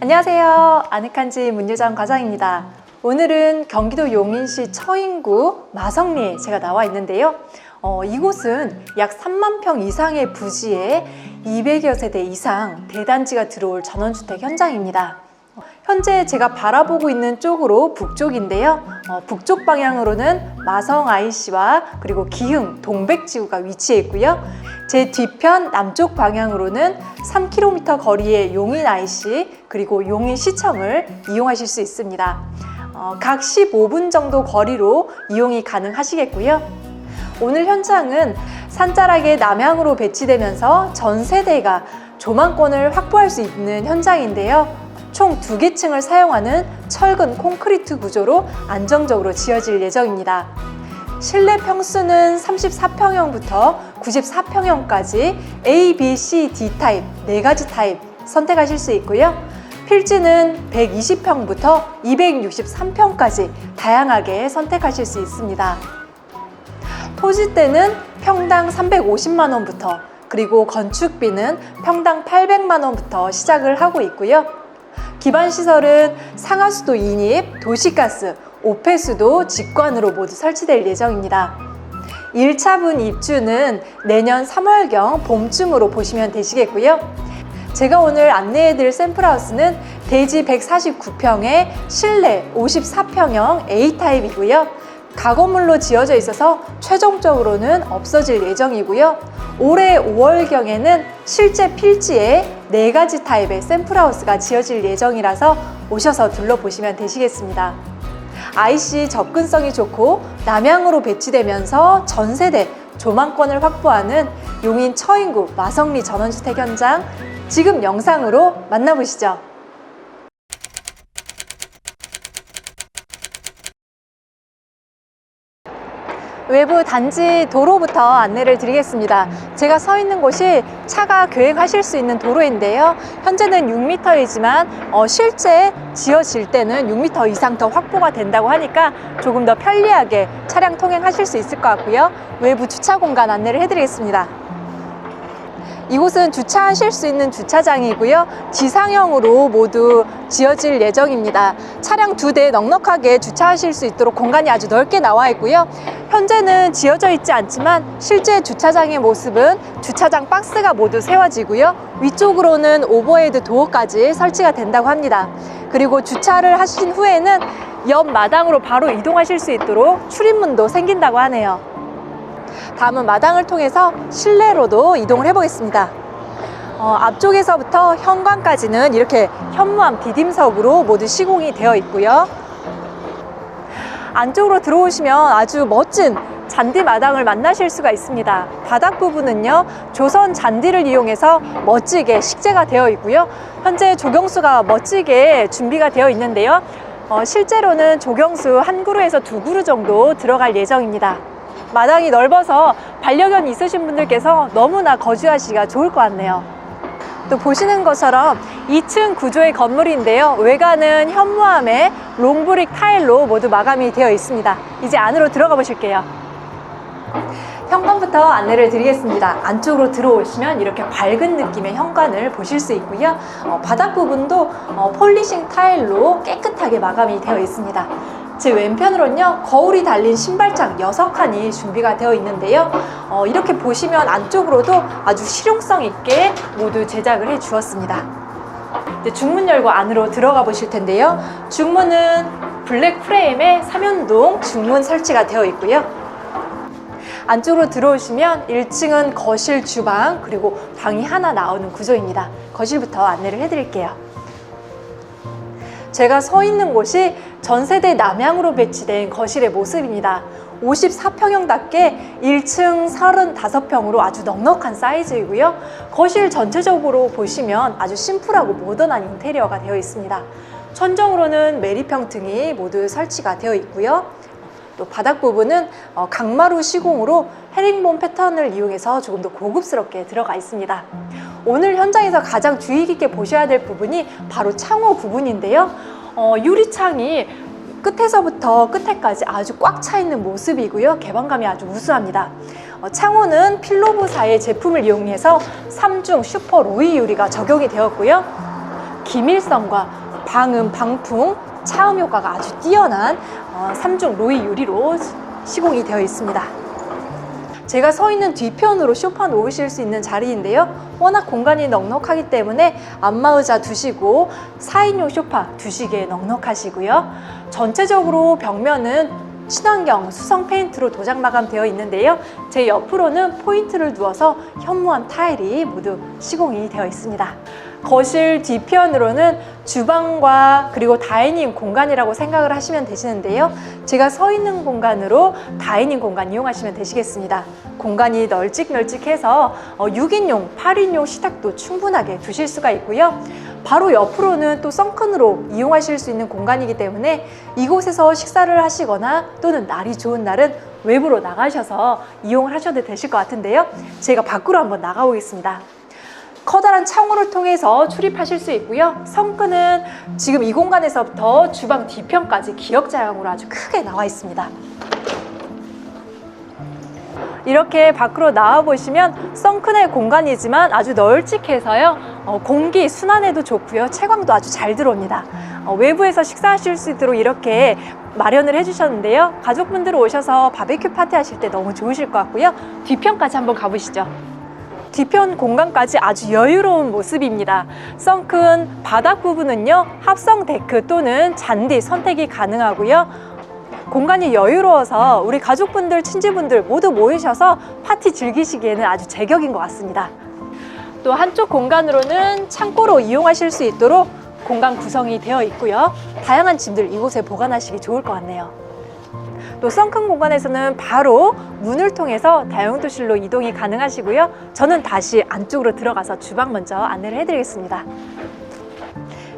안녕하세요. 아늑한지 문유정 과장입니다. 오늘은 경기도 용인시 처인구 마성리에 제가 나와 있는데요. 어, 이곳은 약 3만 평 이상의 부지에 200여 세대 이상 대단지가 들어올 전원주택 현장입니다. 현재 제가 바라보고 있는 쪽으로 북쪽인데요. 어, 북쪽 방향으로는 마성 IC와 그리고 기흥 동백지구가 위치해 있고요. 제 뒤편 남쪽 방향으로는 3km 거리의 용인 IC 그리고 용인 시청을 이용하실 수 있습니다. 어, 각 15분 정도 거리로 이용이 가능하시겠고요. 오늘 현장은 산자락의 남향으로 배치되면서 전 세대가 조망권을 확보할 수 있는 현장인데요. 총 두 개 층을 사용하는 철근 콘크리트 구조로 안정적으로 지어질 예정입니다. 실내 평수는 34평형부터 94평형까지 A, B, C, D 타입 네 가지 타입 선택하실 수 있고요. 필지는 120평부터 263평까지 다양하게 선택하실 수 있습니다. 토지대는 평당 350만 원부터 그리고 건축비는 평당 800만 원부터 시작을 하고 있고요. 기반 시설은 상하수도 인입, 도시가스, 오폐수도 직관으로 모두 설치될 예정입니다. 1차분 입주는 내년 3월경 봄쯤으로 보시면 되시겠고요. 제가 오늘 안내해드릴 샘플하우스는 대지 149평에 실내 54평형 A타입이고요. 가건물로 지어져 있어서 최종적으로는 없어질 예정이고요. 올해 5월경에는 실제 필지에 네 가지 타입의 샘플하우스가 지어질 예정이라서 오셔서 둘러보시면 되시겠습니다. IC 접근성이 좋고 남향으로 배치되면서 전 세대 조망권을 확보하는 용인 처인구 마성리 전원주택 현장 지금 영상으로 만나보시죠. 외부 단지 도로부터 안내를 드리겠습니다. 제가 서 있는 곳이 차가 교행하실 수 있는 도로인데요. 현재는 6m이지만 어, 실제 지어질 때는 6m 이상 더 확보가 된다고 하니까 조금 더 편리하게 차량 통행하실 수 있을 것 같고요. 외부 주차 공간 안내를 해드리겠습니다. 이곳은 주차하실 수 있는 주차장이고요. 지상형으로 모두 지어질 예정입니다. 차량 두 대 넉넉하게 주차하실 수 있도록 공간이 아주 넓게 나와 있고요. 현재는 지어져 있지 않지만 실제 주차장의 모습은 주차장 박스가 모두 세워지고요. 위쪽으로는 오버헤드 도어까지 설치가 된다고 합니다. 그리고 주차를 하신 후에는 옆 마당으로 바로 이동하실 수 있도록 출입문도 생긴다고 하네요. 다음은 마당을 통해서 실내로도 이동을 해보겠습니다. 어, 앞쪽에서부터 현관까지는 이렇게 현무암 디딤석으로 모두 시공이 되어 있고요. 안쪽으로 들어오시면 아주 멋진 잔디 마당을 만나실 수가 있습니다. 바닥 부분은요, 조선 잔디를 이용해서 멋지게 식재가 되어 있고요. 현재 조경수가 멋지게 준비가 되어 있는데요. 어, 실제로는 조경수 한 그루에서 두 그루 정도 들어갈 예정입니다. 마당이 넓어서 반려견 있으신 분들께서 너무나 거주하시기가 좋을 것 같네요. 또 보시는 것처럼 2층 구조의 건물인데요. 외관은 현무암에 롱브릭 타일로 모두 마감이 되어 있습니다. 이제 안으로 들어가 보실게요. 현관부터 안내를 드리겠습니다. 안쪽으로 들어오시면 이렇게 밝은 느낌의 현관을 보실 수 있고요. 어, 바닥 부분도 어, 폴리싱 타일로 깨끗하게 마감이 되어 있습니다. 제 왼편으로는요 거울이 달린 신발장 6칸이 준비가 되어 있는데요. 어, 이렇게 보시면 안쪽으로도 아주 실용성 있게 모두 제작을 해 주었습니다. 중문 열고 안으로 들어가 보실 텐데요. 중문은 블랙 프레임에 삼연동 중문 설치가 되어 있고요. 안쪽으로 들어오시면 1층은 거실 주방 그리고 방이 하나 나오는 구조입니다. 거실부터 안내를 해드릴게요 제가 서 있는 곳이 전세대 남향으로 배치된 거실의 모습입니다. 54평형답게 1층 35평으로 아주 넉넉한 사이즈이고요. 거실 전체적으로 보시면 아주 심플하고 모던한 인테리어가 되어 있습니다. 천정으로는 메리평 등이 모두 설치가 되어 있고요. 또 바닥 부분은 어, 강마루 시공으로 헤링본 패턴을 이용해서 조금 더 고급스럽게 들어가 있습니다. 오늘 현장에서 가장 주의 깊게 보셔야 될 부분이 바로 창호 부분인데요. 어, 유리창이 끝에서부터 끝에까지 아주 꽉 차 있는 모습이고요. 개방감이 아주 우수합니다. 어, 창호는 필로브사의 제품을 이용해서 3중 슈퍼 로이 유리가 적용이 되었고요. 기밀성과 방음, 방풍, 차음 효과가 아주 뛰어난 어, 3중 로이 유리로 시공이 되어 있습니다. 제가 서 있는 뒤편으로 쇼파 놓으실 수 있는 자리인데요. 워낙 공간이 넉넉하기 때문에 안마의자 두시고 4인용 쇼파 두시기에 넉넉하시고요. 전체적으로 벽면은 친환경 수성 페인트로 도장 마감되어 있는데요. 제 옆으로는 포인트를 두어서 현무암 타일이 모두 시공이 되어 있습니다. 거실 뒤편으로는 주방과 그리고 다이닝 공간이라고 생각을 하시면 되시는데요. 제가 서 있는 공간으로 다이닝 공간 이용하시면 되시겠습니다. 공간이 널찍널찍해서 어, 6인용, 8인용 식탁도 충분하게 두실 수가 있고요. 바로 옆으로는 또 선큰으로 이용하실 수 있는 공간이기 때문에 이곳에서 식사를 하시거나 또는 날이 좋은 날은 외부로 나가셔서 이용을 하셔도 되실 것 같은데요. 제가 밖으로 한번 나가보겠습니다. 커다란 창호를 통해서 출입하실 수 있고요. 성끈은 지금 이 공간에서부터 주방 뒤편까지 기역자형으로 아주 크게 나와 있습니다. 이렇게 밖으로 나와 보시면 썬큰의 공간이지만 아주 널찍해서요. 어, 공기 순환에도 좋고요. 채광도 아주 잘 들어옵니다. 어, 외부에서 식사하실 수 있도록 이렇게 마련을 해주셨는데요. 가족분들 오셔서 바베큐 파티 하실 때 너무 좋으실 것 같고요. 뒤편까지 한번 가보시죠 뒤편 공간까지 아주 여유로운 모습입니다. 썬큰 바닥 부분은요, 합성 데크 또는 잔디 선택이 가능하고요. 공간이 여유로워서 우리 가족분들, 친지분들 모두 모이셔서 파티 즐기시기에는 아주 제격인 것 같습니다. 또 한쪽 공간으로는 창고로 이용하실 수 있도록 공간 구성이 되어 있고요. 다양한 짐들 이곳에 보관하시기 좋을 것 같네요. 또 썬큰 공간에서는 바로 문을 통해서 다용도실로 이동이 가능하시고요. 저는 다시 안쪽으로 들어가서 주방 먼저 안내를 해드리겠습니다.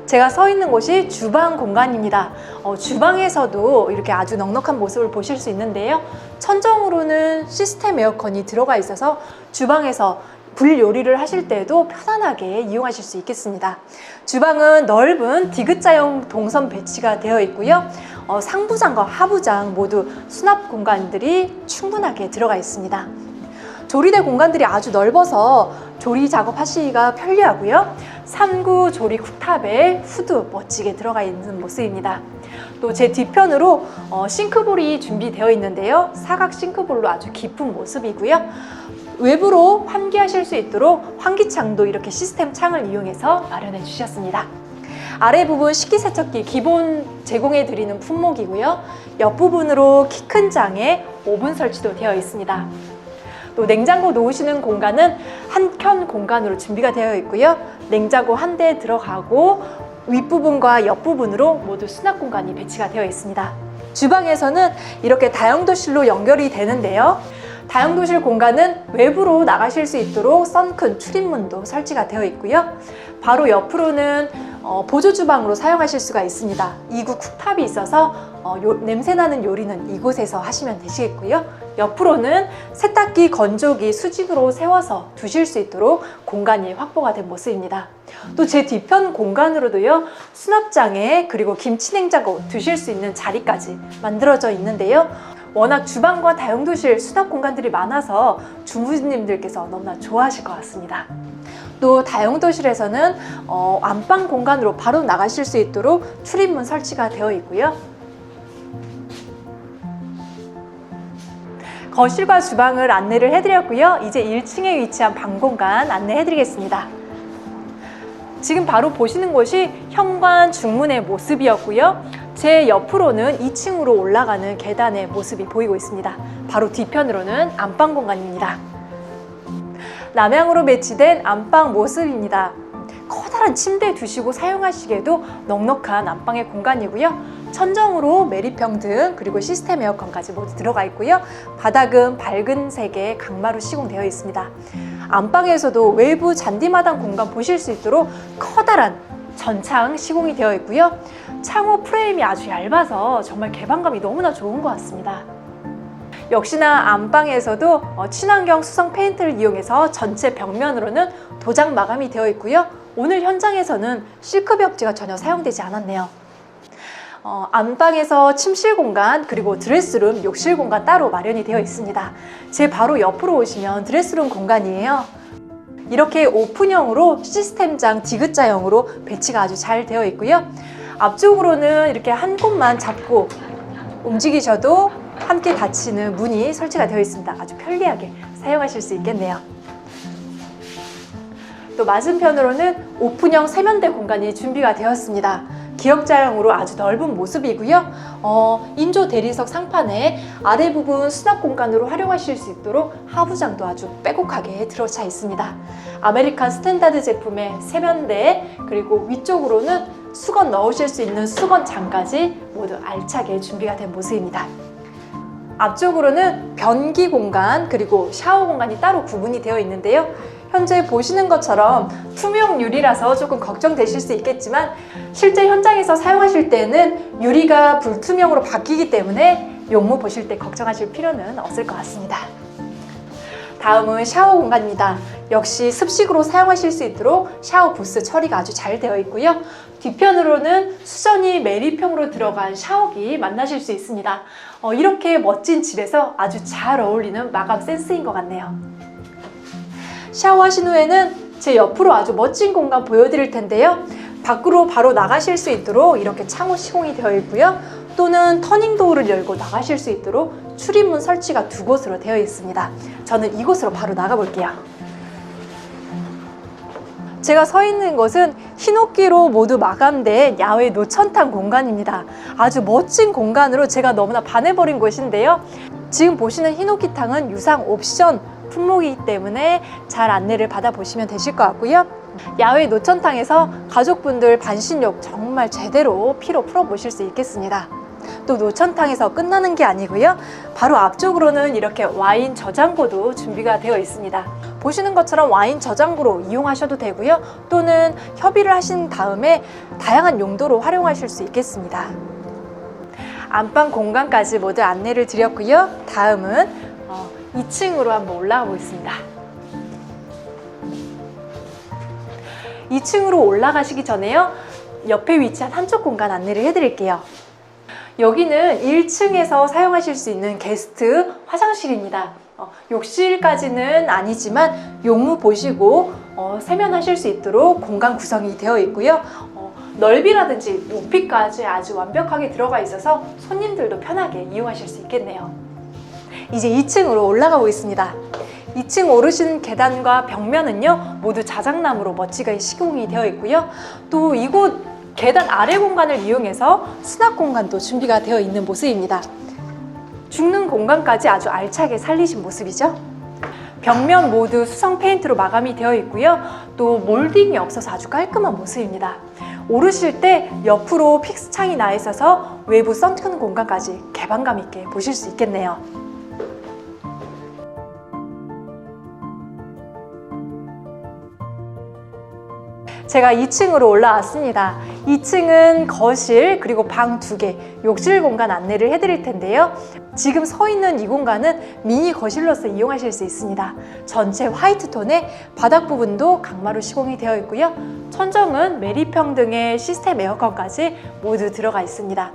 제가 서 있는 곳이 주방 공간입니다. 어, 주방에서도 이렇게 아주 넉넉한 모습을 보실 수 있는데요. 천정으로는 시스템 에어컨이 들어가 있어서 주방에서 불 요리를 하실 때도 편안하게 이용하실 수 있겠습니다. 주방은 넓은 디귿자형 동선 배치가 되어 있고요. 어, 상부장과 하부장 모두 수납 공간들이 충분하게 들어가 있습니다. 조리대 공간들이 아주 넓어서 조리 작업하시기가 편리하고요. 3구 조리 쿡탑에 후드 멋지게 들어가 있는 모습입니다. 또 제 뒤편으로 어, 싱크볼이 준비되어 있는데요. 사각 싱크볼로 아주 깊은 모습이고요. 외부로 환기하실 수 있도록 환기창도 이렇게 시스템 창을 이용해서 마련해 주셨습니다. 아래 부분 식기세척기 기본 제공해 드리는 품목이고요. 옆부분으로 키 큰 장에 오븐 설치도 되어 있습니다. 또 냉장고 놓으시는 공간은 한 켠 공간으로 준비가 되어 있고요. 냉장고 한 대 들어가고 윗부분과 옆부분으로 모두 수납 공간이 배치가 되어 있습니다. 주방에서는 이렇게 다용도실로 연결이 되는데요. 다용도실 공간은 외부로 나가실 수 있도록 썬큰 출입문도 설치가 되어 있고요. 바로 옆으로는 어, 보조 주방으로 사용하실 수가 있습니다. 2구 쿡탑이 있어서 어, 요, 냄새나는 요리는 이곳에서 하시면 되시겠고요. 옆으로는 세탁기, 건조기 수직으로 세워서 두실 수 있도록 공간이 확보가 된 모습입니다. 또 제 뒤편 공간으로도요, 수납장에 그리고 김치냉장고 두실 수 있는 자리까지 만들어져 있는데요. 워낙 주방과 다용도실 수납 공간들이 많아서 주부님들께서 너무나 좋아하실 것 같습니다. 또 다용도실에서는 어, 안방 공간으로 바로 나가실 수 있도록 출입문 설치가 되어 있고요. 거실과 주방을 안내를 해드렸고요. 이제 1층에 위치한 방 공간 안내해드리겠습니다. 지금 바로 보시는 곳이 현관 중문의 모습이었고요. 제 옆으로는 2층으로 올라가는 계단의 모습이 보이고 있습니다. 바로 뒤편으로는 안방 공간입니다. 남향으로 배치된 안방 모습입니다. 커다란 침대 두시고 사용하시기에도 넉넉한 안방의 공간이고요. 천정으로 메리평 등 그리고 시스템 에어컨까지 모두 들어가 있고요. 바닥은 밝은 색의 강마루 시공되어 있습니다. 안방에서도 외부 잔디마당 공간 보실 수 있도록 커다란 전창 시공이 되어 있고요. 창호 프레임이 아주 얇아서 정말 개방감이 너무나 좋은 것 같습니다. 역시나 안방에서도 어, 친환경 수성 페인트를 이용해서 전체 벽면으로는 도장 마감이 되어 있고요. 오늘 현장에서는 실크 벽지가 전혀 사용되지 않았네요. 어, 안방에서 침실 공간 그리고 드레스룸, 욕실 공간 따로 마련이 되어 있습니다. 제 바로 옆으로 오시면 드레스룸 공간이에요. 이렇게 오픈형으로 시스템장 디귿자형으로 배치가 아주 잘 되어 있고요. 앞쪽으로는 이렇게 한 곳만 잡고 움직이셔도 함께 닫히는 문이 설치가 되어 있습니다. 아주 편리하게 사용하실 수 있겠네요. 또 맞은편으로는 오픈형 세면대 공간이 준비가 되었습니다. 기역자형으로 아주 넓은 모습이고요. 어, 인조 대리석 상판에 아래 부분 수납 공간으로 활용하실 수 있도록 하부장도 아주 빼곡하게 들어차 있습니다. 아메리칸 스탠다드 제품의 세면대 그리고 위쪽으로는 수건 넣으실 수 있는 수건 장까지 모두 알차게 준비가 된 모습입니다. 앞쪽으로는 변기 공간 그리고 샤워 공간이 따로 구분이 되어 있는데요. 현재 보시는 것처럼 투명 유리라서 조금 걱정되실 수 있겠지만 실제 현장에서 사용하실 때는 유리가 불투명으로 바뀌기 때문에 용무 보실 때 걱정하실 필요는 없을 것 같습니다. 다음은 샤워 공간입니다. 역시 습식으로 사용하실 수 있도록 샤워 부스 처리가 아주 잘 되어 있고요. 뒤편으로는 수전이 매립형으로 들어간 샤워기 만나실 수 있습니다. 어, 이렇게 멋진 집에서 아주 잘 어울리는 마감 센스인 것 같네요. 샤워하신 후에는 제 옆으로 아주 멋진 공간 보여드릴 텐데요. 밖으로 바로 나가실 수 있도록 이렇게 창호 시공이 되어 있고요. 또는 터닝 도어를 열고 나가실 수 있도록 출입문 설치가 두 곳으로 되어 있습니다. 저는 이곳으로 바로 나가 볼게요. 제가 서 있는 곳은 흰옥기로 모두 마감된 야외 노천탕 공간입니다. 아주 멋진 공간으로 제가 너무나 반해버린 곳인데요. 지금 보시는 흰옥기탕은 유상 옵션 품목이기 때문에 잘 안내를 받아보시면 되실 것 같고요. 야외 노천탕에서 가족분들 반신욕 정말 제대로 피로 풀어보실 수 있겠습니다. 또 노천탕에서 끝나는 게 아니고요. 바로 앞쪽으로는 이렇게 와인 저장고도 준비가 되어 있습니다. 보시는 것처럼 와인 저장고로 이용하셔도 되고요. 또는 협의를 하신 다음에 다양한 용도로 활용하실 수 있겠습니다. 안방 공간까지 모두 안내를 드렸고요. 다음은 어, 2층으로 한번 올라가 보겠습니다. 2층으로 올라가시기 전에요. 옆에 위치한 한쪽 공간 안내를 해드릴게요. 여기는 1층에서 사용하실 수 있는 게스트 화장실입니다. 어, 욕실까지는 아니지만 용무 보시고 어, 세면하실 수 있도록 공간 구성이 되어 있고요. 어, 넓이라든지 높이까지 아주 완벽하게 들어가 있어서 손님들도 편하게 이용하실 수 있겠네요. 이제 2층으로 올라가 보겠습니다. 2층 오르신 계단과 벽면은요 모두 자작나무로 멋지게 시공이 되어 있고요. 또 이곳 계단 아래 공간을 이용해서 수납 공간도 준비가 되어 있는 모습입니다. 죽는 공간까지 아주 알차게 살리신 모습이죠. 벽면 모두 수성 페인트로 마감이 되어 있고요. 또 몰딩이 없어서 아주 깔끔한 모습입니다. 오르실 때 옆으로 픽스 창이 나 있어서 외부 선크는 공간까지 개방감 있게 보실 수 있겠네요. 제가 2층으로 올라왔습니다. 2층은 거실 그리고 방 두 개, 욕실 공간 안내를 해드릴 텐데요. 지금 서 있는 이 공간은 미니 거실로서 이용하실 수 있습니다. 전체 화이트 톤에 바닥 부분도 강마루 시공이 되어 있고요. 천정은 메리평 등의 시스템 에어컨까지 모두 들어가 있습니다.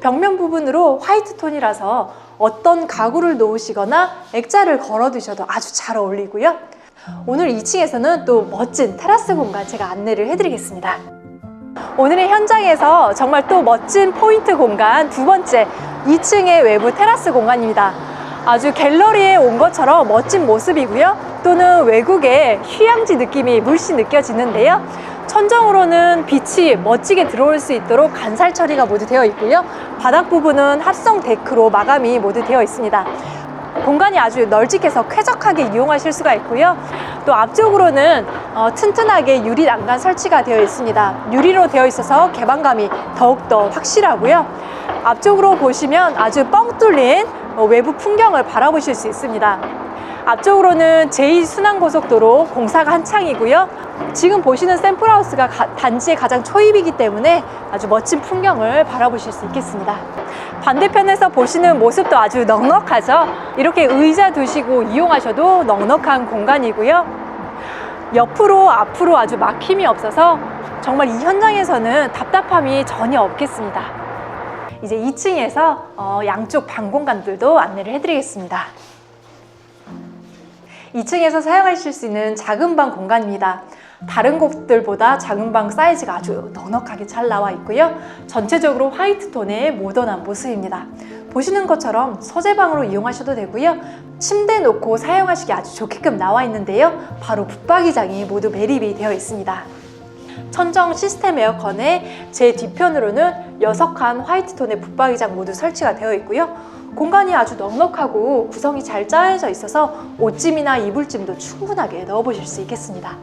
벽면 부분으로 화이트 톤이라서 어떤 가구를 놓으시거나 액자를 걸어 두셔도 아주 잘 어울리고요. 오늘 2층에서는 또 멋진 테라스 공간 제가 안내를 해드리겠습니다. 오늘의 현장에서 정말 또 멋진 포인트 공간 두 번째 2층의 외부 테라스 공간입니다. 아주 갤러리에 온 것처럼 멋진 모습이고요. 또는 외국의 휴양지 느낌이 물씬 느껴지는데요. 천정으로는 빛이 멋지게 들어올 수 있도록 간살 처리가 모두 되어 있고요. 바닥 부분은 합성 데크로 마감이 모두 되어 있습니다. 공간이 아주 널찍해서 쾌적하게 이용하실 수가 있고요. 또 앞쪽으로는 어, 튼튼하게 유리 난간 설치가 되어 있습니다. 유리로 되어 있어서 개방감이 더욱더 확실하고요. 앞쪽으로 보시면 아주 뻥 뚫린 어, 외부 풍경을 바라보실 수 있습니다. 앞쪽으로는 제2순환고속도로 공사가 한창이고요. 지금 보시는 샘플하우스가 가- 단지의 가장 초입이기 때문에 아주 멋진 풍경을 바라보실 수 있겠습니다. 반대편에서 보시는 모습도 아주 넉넉하죠. 이렇게 의자 두시고 이용하셔도 넉넉한 공간이고요. 옆으로 앞으로 아주 막힘이 없어서 정말 이 현장에서는 답답함이 전혀 없겠습니다. 이제 2층에서 어, 양쪽 방 공간들도 안내를 해드리겠습니다. 2층에서 사용하실 수 있는 작은 방 공간입니다. 다른 곳들보다 작은 방 사이즈가 아주 넉넉하게 잘 나와 있고요. 전체적으로 화이트 톤의 모던한 모습입니다. 보시는 것처럼 서재방으로 이용하셔도 되고요. 침대 놓고 사용하시기 아주 좋게끔 나와 있는데요. 바로 붙박이장이 모두 매립이 되어 있습니다. 천정 시스템 에어컨의 제 뒤편으로는 6칸 화이트 톤의 붙박이장 모두 설치가 되어 있고요. 공간이 아주 넉넉하고 구성이 잘 짜여져 있어서 옷짐이나 이불짐도 충분하게 넣어보실 수 있겠습니다.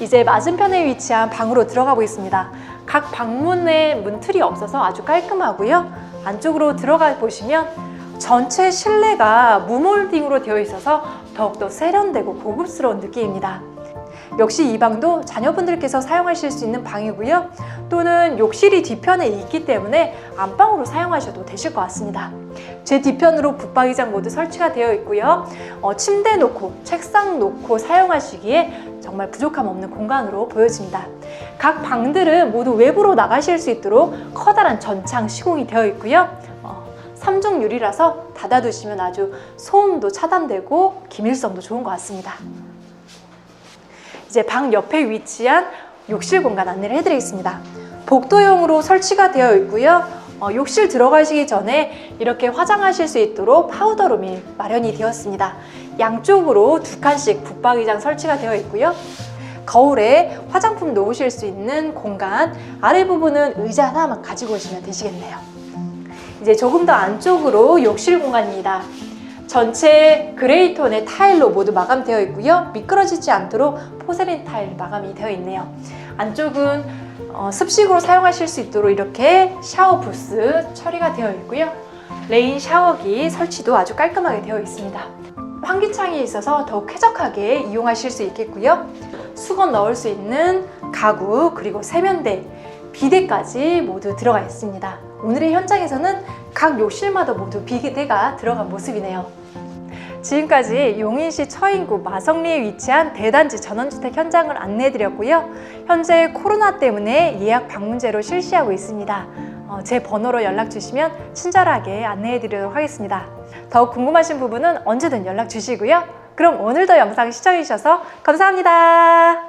이제 맞은편에 위치한 방으로 들어가 보겠습니다. 각 방문에 문틀이 없어서 아주 깔끔하고요. 안쪽으로 들어가 보시면 전체 실내가 무몰딩으로 되어 있어서 더욱더 세련되고 고급스러운 느낌입니다. 역시 이 방도 자녀분들께서 사용하실 수 있는 방이고요. 또는 욕실이 뒤편에 있기 때문에 안방으로 사용하셔도 되실 것 같습니다. 제 뒤편으로 붙박이장 모두 설치가 되어 있고요. 어, 침대 놓고 책상 놓고 사용하시기에 정말 부족함 없는 공간으로 보여집니다. 각 방들은 모두 외부로 나가실 수 있도록 커다란 전창 시공이 되어 있고요. 어, 삼중 유리라서 닫아두시면 아주 소음도 차단되고 기밀성도 좋은 것 같습니다. 이제 방 옆에 위치한 욕실 공간 안내를 해드리겠습니다. 복도형으로 설치가 되어 있고요. 어, 욕실 들어가시기 전에 이렇게 화장하실 수 있도록 파우더룸이 마련이 되었습니다. 양쪽으로 두 칸씩 붙박이장 설치가 되어 있고요. 거울에 화장품 놓으실 수 있는 공간, 아래 부분은 의자 하나만 가지고 오시면 되시겠네요. 이제 조금 더 안쪽으로 욕실 공간입니다. 전체 그레이 톤의 타일로 모두 마감되어 있고요. 미끄러지지 않도록 포세린 타일 마감이 되어 있네요. 안쪽은 어, 습식으로 사용하실 수 있도록 이렇게 샤워 부스 처리가 되어 있고요. 레인 샤워기 설치도 아주 깔끔하게 되어 있습니다. 환기창이 있어서 더욱 쾌적하게 이용하실 수 있겠고요. 수건 넣을 수 있는 가구 그리고 세면대, 비데까지 모두 들어가 있습니다. 오늘의 현장에서는 각 욕실마다 모두 비데가 들어간 모습이네요. 지금까지 용인시 처인구 마성리에 위치한 대단지 전원주택 현장을 안내해드렸고요. 현재 코로나 때문에 예약 방문제로 실시하고 있습니다. 어, 제 번호로 연락 주시면 친절하게 안내해드리도록 하겠습니다. 더욱 궁금하신 부분은 언제든 연락 주시고요. 그럼 오늘도 영상 시청해주셔서 감사합니다.